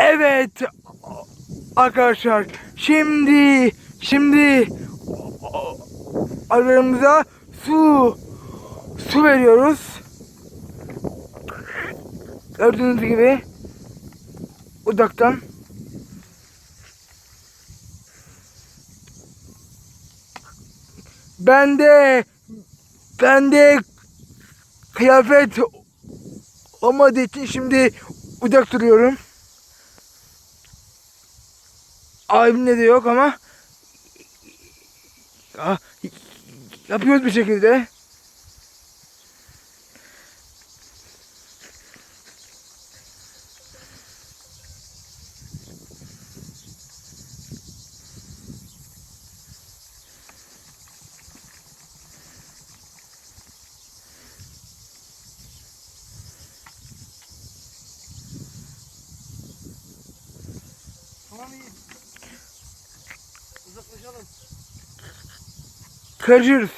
Evet arkadaşlar şimdi şimdi arılarımıza su su veriyoruz. Gördüğünüz gibi uzaktan ben de ben de kıyafet olmadığı için şimdi uzak duruyorum. Abimde de yok ama ya, yapıyoruz bir şekilde. Tamam iyi. Uzaklaşalım. Görüşürüz.